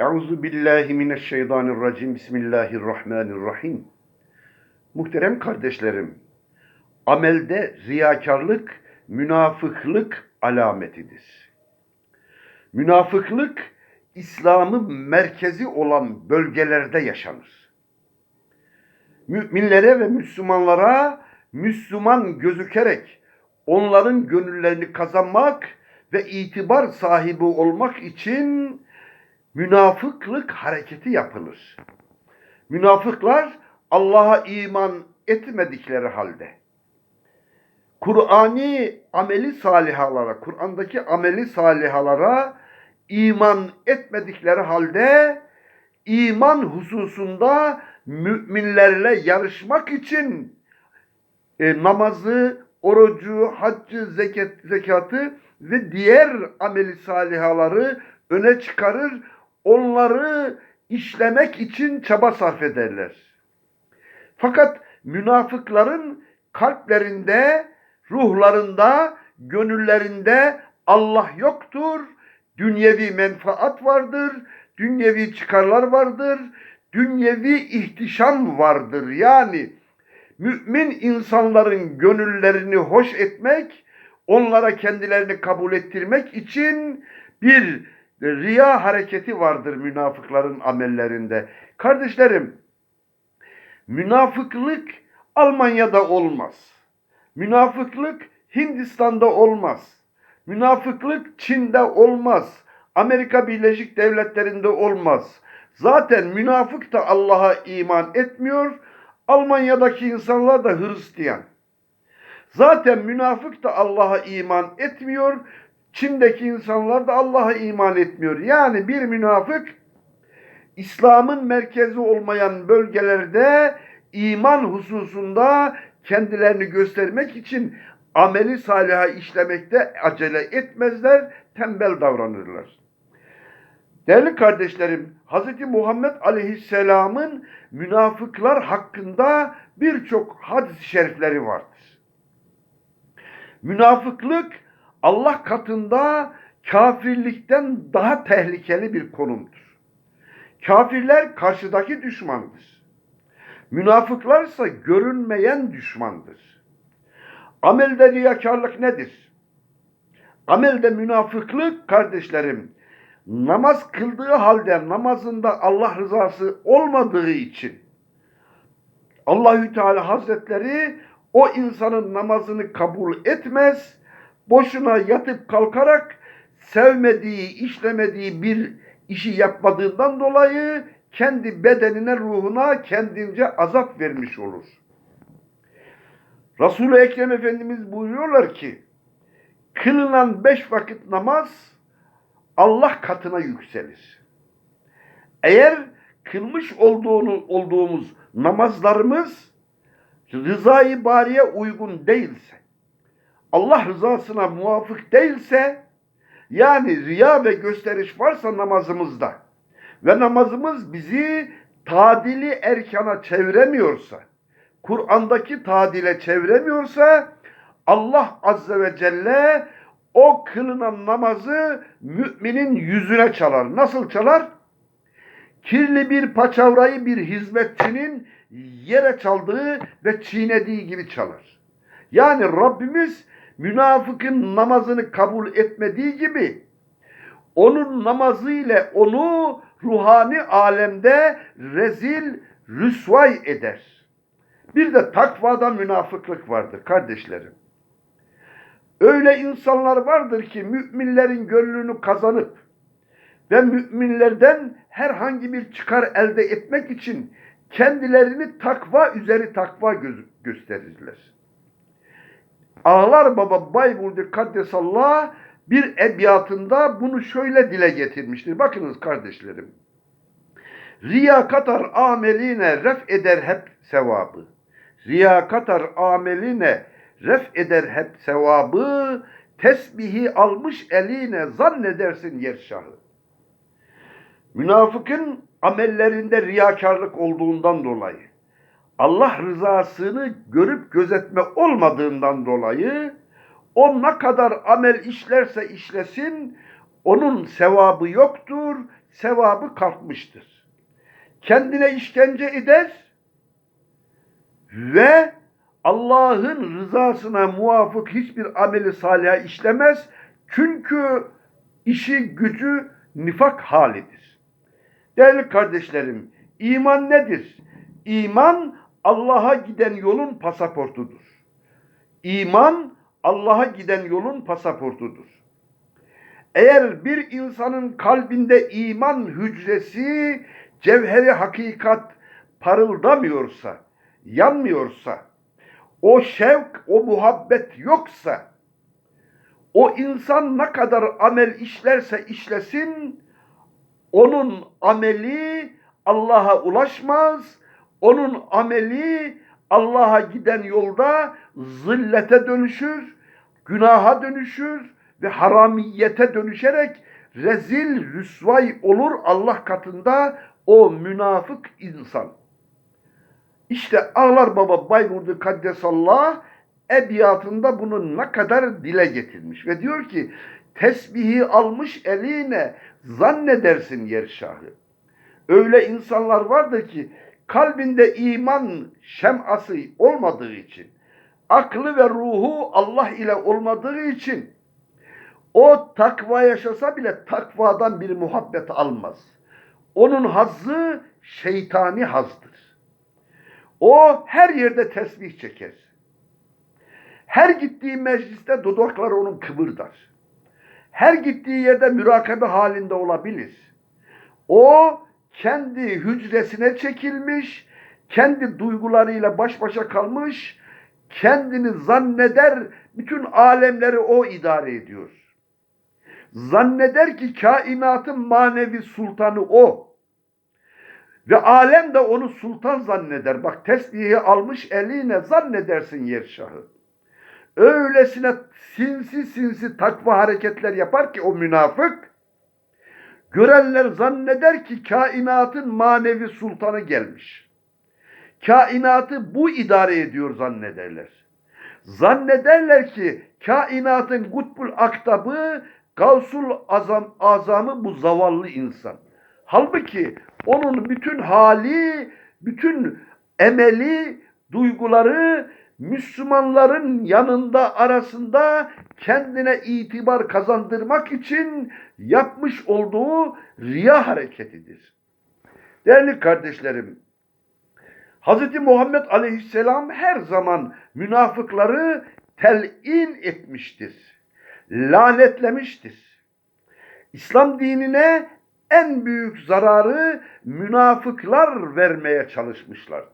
Euzu billahi mineşşeytanirracim. Bismillahirrahmanirrahim. Muhterem kardeşlerim, amelde riyakarlık münafıklık alametidir. Münafıklık İslam'ın merkezi olan bölgelerde yaşanır. Müminlere ve Müslümanlara Müslüman gözükerek onların gönüllerini kazanmak ve itibar sahibi olmak için münafıklık hareketi yapılır. Münafıklar Allah'a iman etmedikleri halde Kur'ani ameli salihalara, Kur'an'daki ameli salihalara iman etmedikleri halde iman hususunda müminlerle yarışmak için e, namazı, orucu, haccı, zekat, zekatı ve diğer ameli salihaları öne çıkarır, onları işlemek için çaba sarf ederler. Fakat münafıkların kalplerinde, ruhlarında, gönüllerinde Allah yoktur. Dünyevi menfaat vardır, dünyevi çıkarlar vardır, dünyevi ihtişam vardır. Yani mümin insanların gönüllerini hoş etmek, onlara kendilerini kabul ettirmek için bir riya hareketi vardır münafıkların amellerinde. Kardeşlerim, münafıklık Almanya'da olmaz. Münafıklık Hindistan'da olmaz. Münafıklık Çin'de olmaz. Amerika Birleşik Devletleri'nde olmaz. Zaten münafık da Allah'a iman etmiyor. Almanya'daki insanlar da Hristiyan. Zaten münafık da Allah'a iman etmiyor. Çin'deki insanlar da Allah'a iman etmiyor. Yani bir münafık İslam'ın merkezi olmayan bölgelerde iman hususunda kendilerini göstermek için ameli saliha işlemekte acele etmezler, tembel davranırlar. Değerli kardeşlerim, Hz. Muhammed Aleyhisselam'ın münafıklar hakkında birçok hadis-i şerifleri vardır. Münafıklık Allah katında kafirlikten daha tehlikeli bir konumdur. Kafirler karşıdaki düşmandır. Münafıklar ise görünmeyen düşmandır. Amelde riyakarlık nedir? Amelde münafıklık kardeşlerim, namaz kıldığı halde namazında Allah rızası olmadığı için Allahü Teala Hazretleri o insanın namazını kabul etmez. Boşuna yatıp kalkarak sevmediği, işlemediği bir işi yapmadığından dolayı kendi bedenine, ruhuna kendince azap vermiş olur. Resul-i Ekrem Efendimiz buyuruyorlar ki, kılınan beş vakit namaz Allah katına yükselir. Eğer kılmış olduğunu, olduğumuz namazlarımız rızayı bariye uygun değilse, Allah rızasına muvafık değilse, yani riya ve gösteriş varsa namazımızda ve namazımız bizi tadili erkana çeviremiyorsa, Kur'an'daki tadile çeviremiyorsa, Allah Azze ve Celle o kılınan namazı müminin yüzüne çalar. Nasıl çalar? Kirli bir paçavrayı bir hizmetçinin yere çaldığı ve çiğnediği gibi çalar. Yani Rabbimiz münafıkın namazını kabul etmediği gibi onun namazı ile onu ruhani alemde rezil, rüsvay eder. Bir de takvada münafıklık vardır kardeşlerim. Öyle insanlar vardır ki müminlerin gönlünü kazanıp ve müminlerden herhangi bir çıkar elde etmek için kendilerini takva üzeri takva gö gösterirler. Ağlar Baba Bayburdu Kaddesallah bir ebiyatında bunu şöyle dile getirmiştir. Bakınız kardeşlerim. Riya katar ameline ref eder hep sevabı. Riya katar ameline ref eder hep sevabı. Tesbihi almış eline zannedersin yerşahı. Münafıkın amellerinde riyakarlık olduğundan dolayı Allah rızasını görüp gözetme olmadığından dolayı o ne kadar amel işlerse işlesin onun sevabı yoktur, sevabı kalkmıştır. Kendine işkence eder ve Allah'ın rızasına muvafık hiçbir ameli salih işlemez. Çünkü işi gücü nifak halidir. Değerli kardeşlerim, iman nedir? İman Allah'a giden yolun pasaportudur. İman Allah'a giden yolun pasaportudur. Eğer bir insanın kalbinde iman hücresi, cevheri hakikat parıldamıyorsa, yanmıyorsa, o şevk, o muhabbet yoksa, o insan ne kadar amel işlerse işlesin, onun ameli Allah'a ulaşmaz, onun ameli Allah'a giden yolda zillete dönüşür, günaha dönüşür ve haramiyete dönüşerek rezil rüsvay olur Allah katında o münafık insan. İşte Ağlar Baba Bayburdu Kaddesallah ebiyatında bunu ne kadar dile getirmiş ve diyor ki tesbihi almış eline zannedersin yer şahı. Öyle insanlar vardır ki kalbinde iman şeması olmadığı için, aklı ve ruhu Allah ile olmadığı için o takva yaşasa bile takvadan bir muhabbet almaz. Onun hazzı şeytani hazdır. O her yerde tesbih çeker. Her gittiği mecliste dudakları onun kıvırdar. Her gittiği yerde mürakabe halinde olabilir. O kendi hücresine çekilmiş, kendi duygularıyla baş başa kalmış, kendini zanneder, bütün alemleri o idare ediyor. Zanneder ki kainatın manevi sultanı o. Ve alem de onu sultan zanneder. Bak tesbihi almış eline zannedersin yer şahı. Öylesine sinsi sinsi takva hareketler yapar ki o münafık, görenler zanneder ki kainatın manevi sultanı gelmiş. Kainatı bu idare ediyor zannederler. Zannederler ki kainatın kutbul aktabı, gavsul azam, azamı bu zavallı insan. Halbuki onun bütün hali, bütün emeli, duyguları Müslümanların yanında arasında kendine itibar kazandırmak için yapmış olduğu riya hareketidir. Değerli kardeşlerim, Hz. Muhammed Aleyhisselam her zaman münafıkları telin etmiştir. Lanetlemiştir. İslam dinine en büyük zararı münafıklar vermeye çalışmışlardır.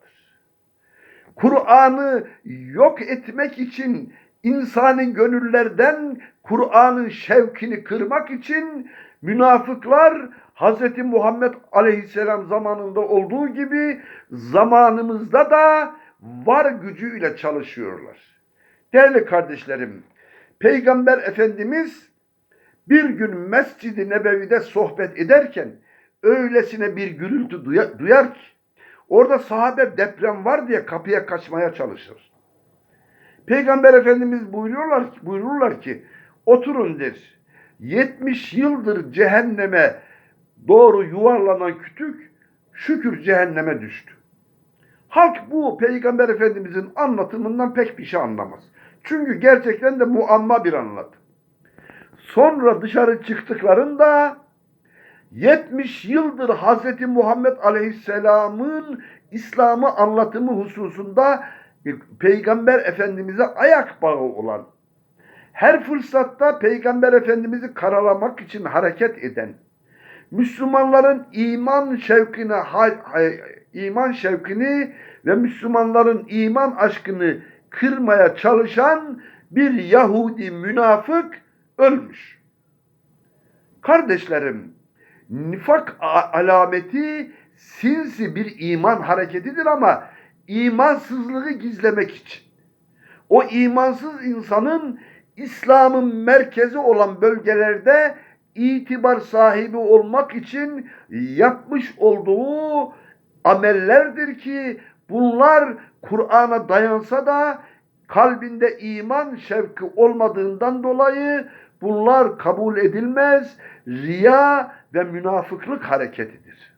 Kur'an'ı yok etmek için insanın gönüllerden Kur'an'ın şevkini kırmak için münafıklar Hz. Muhammed Aleyhisselam zamanında olduğu gibi zamanımızda da var gücüyle çalışıyorlar. Değerli kardeşlerim, Peygamber Efendimiz bir gün Mescid-i Nebevi'de sohbet ederken öylesine bir gürültü duyar, ki orada sahabe deprem var diye kapıya kaçmaya çalışır. Peygamber Efendimiz buyuruyorlar, buyururlar ki oturun der. 70 yıldır cehenneme doğru yuvarlanan kütük şükür cehenneme düştü. Halk bu Peygamber Efendimizin anlatımından pek bir şey anlamaz. Çünkü gerçekten de muamma bir anlatım. Sonra dışarı çıktıklarında 70 yıldır Hz. Muhammed Aleyhisselam'ın İslam'ı anlatımı hususunda Peygamber Efendimiz'e ayak bağı olan, her fırsatta Peygamber Efendimiz'i karalamak için hareket eden, Müslümanların iman şevkine iman şevkini ve Müslümanların iman aşkını kırmaya çalışan bir Yahudi münafık ölmüş. Kardeşlerim, nifak alameti sinsi bir iman hareketidir ama imansızlığı gizlemek için. O imansız insanın İslam'ın merkezi olan bölgelerde itibar sahibi olmak için yapmış olduğu amellerdir ki bunlar Kur'an'a dayansa da kalbinde iman şevki olmadığından dolayı bunlar kabul edilmez riya ve münafıklık hareketidir.